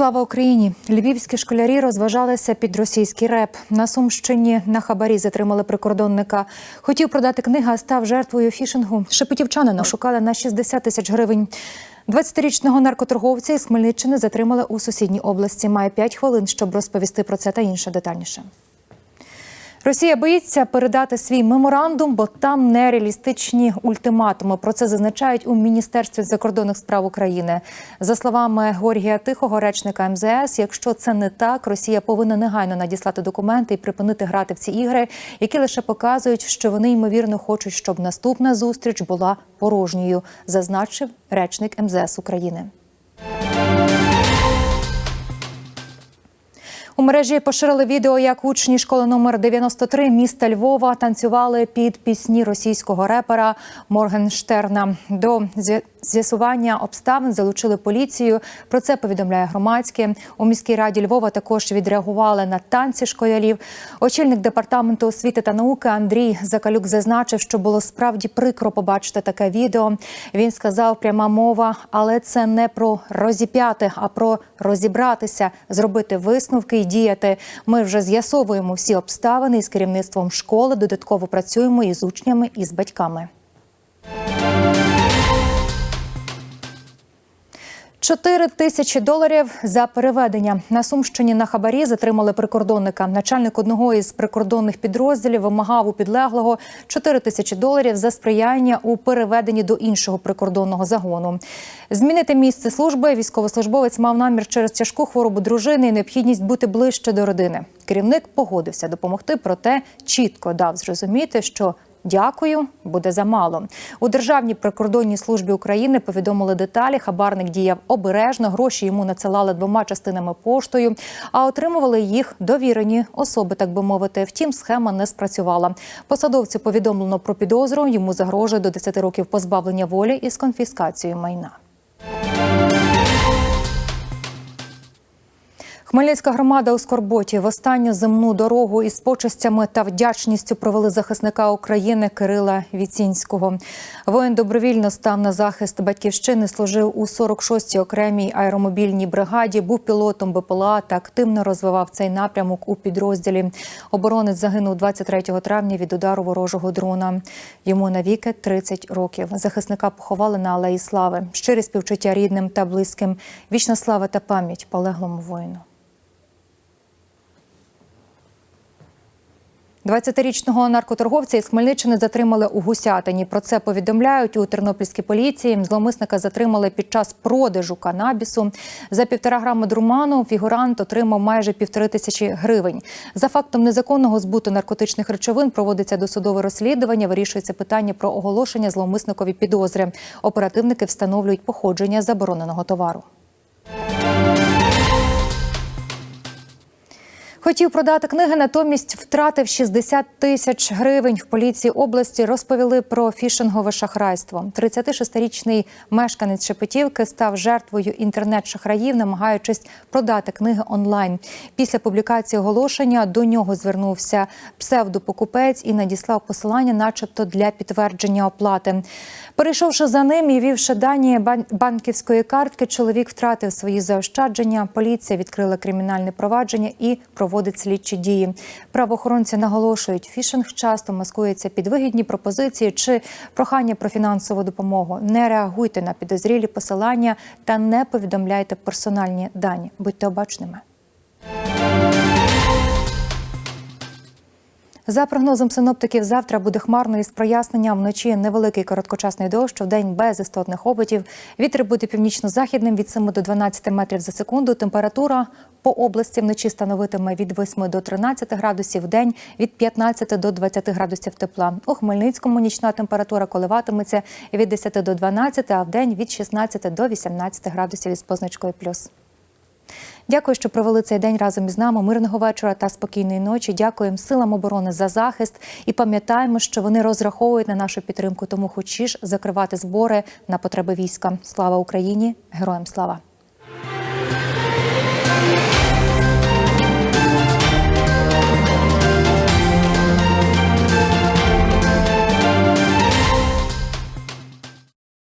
Слава Україні! Львівські школярі розважалися під російський реп. На Сумщині на хабарі затримали прикордонника. Хотів продати книги, а став жертвою фішингу. Шепетівчанина шукали на 60 тисяч гривень. 20-річного наркоторговця із Хмельниччини затримали у сусідній області. Має 5 хвилин, щоб розповісти про це та інше детальніше. Росія боїться передати свій меморандум, бо там нереалістичні ультиматуми. Про це зазначають у міністерстві закордонних справ України. За словами Горгія Тихого, речника МЗС, якщо це не так, Росія повинна негайно надіслати документи і припинити грати в ці ігри, які лише показують, що вони ймовірно хочуть, щоб наступна зустріч була порожньою, зазначив речник МЗС України. У мережі поширили відео, як учні школи номер 93 міста Львова танцювали під пісні російського репера Моргенштерна. До з'ясування обставин залучили поліцію. Про це повідомляє громадське. У міській раді Львова також відреагували на танці школярів. Очільник департаменту освіти та науки Андрій Закалюк зазначив, що було справді прикро побачити таке відео. Він сказав, пряма мова, але це не про розіп'яти, а про розібратися, зробити висновки і діяти. Ми вже з'ясовуємо всі обставини із керівництвом школи. Додатково працюємо із учнями і з батьками. Чотири тисячі доларів за переведення на Сумщині на хабарі затримали прикордонника. Начальник одного із прикордонних підрозділів вимагав у підлеглого 4 тисячі доларів за сприяння у переведенні до іншого прикордонного загону. Змінити місце служби військовослужбовець мав намір через тяжку хворобу дружини і необхідність бути ближче до родини. Керівник погодився допомогти, проте чітко дав зрозуміти, що Дякую, буде замало. У Державній прикордонній службі України повідомили деталі. Хабарник діяв обережно. Гроші йому надсилали двома частинами поштою, а отримували їх довірені особи, так би мовити. Втім, схема не спрацювала. Посадовцю повідомлено про підозру. Йому загрожує до 10 років позбавлення волі із конфіскацією майна. Хмельницька громада у Скорботі в останню земну дорогу із почестями та вдячністю провели захисника України Кирила Віцінського. Воїн добровільно став на захист батьківщини, служив у 46-й окремій аеромобільній бригаді, був пілотом БПЛА та активно розвивав цей напрямок у підрозділі. Оборонець загинув 23 травня від удару ворожого дрона. Йому навіки 30 років. Захисника поховали на Алеї Слави. Щирі співчуття рідним та близьким. Вічна слава та пам'ять полеглому воїну. 20-річного наркоторговця із Хмельниччини затримали у Гусятині. Про це повідомляють у Тернопільській поліції. Зловмисника затримали під час продажу канабісу. За півтора грама друману фігурант отримав майже півтори тисячі гривень. За фактом незаконного збуту наркотичних речовин проводиться досудове розслідування. Вирішується питання про оголошення зловмисникові підозри. Оперативники встановлюють походження забороненого товару. Хотів продати книги, натомість втратив 60 тисяч гривень. В поліції області розповіли про фішингове шахрайство. 36-річний мешканець Шепетівки став жертвою інтернет-шахраїв, намагаючись продати книги онлайн. Після публікації оголошення до нього звернувся псевдопокупець і надіслав посилання, начебто для підтвердження оплати. Перейшовши за ним і вівши дані банківської картки, чоловік втратив свої заощадження. Поліція відкрила кримінальне провадження і проводить слідчі дії. Правоохоронці наголошують, фішинг часто маскується під вигідні пропозиції чи прохання про фінансову допомогу. Не реагуйте на підозрілі посилання та не повідомляйте персональні дані. Будьте обачними. За прогнозом синоптиків, завтра буде хмарно із проясненням. Вночі невеликий короткочасний дощ, в день без істотних опитів. Вітер буде північно-західним від 7 до 12 метрів за секунду. Температура по області вночі становитиме від 8 до 13 градусів, в день від 15 до 20 градусів тепла. У Хмельницькому нічна температура коливатиметься від 10 до 12, а в день від 16 до 18 градусів із позначкою плюс. Дякую, що провели цей день разом із нами. Мирного вечора та спокійної ночі. Дякуємо силам оборони за захист і пам'ятаємо, що вони розраховують на нашу підтримку. Тому хочеш закривати збори на потреби війська. Слава Україні! Героям слава!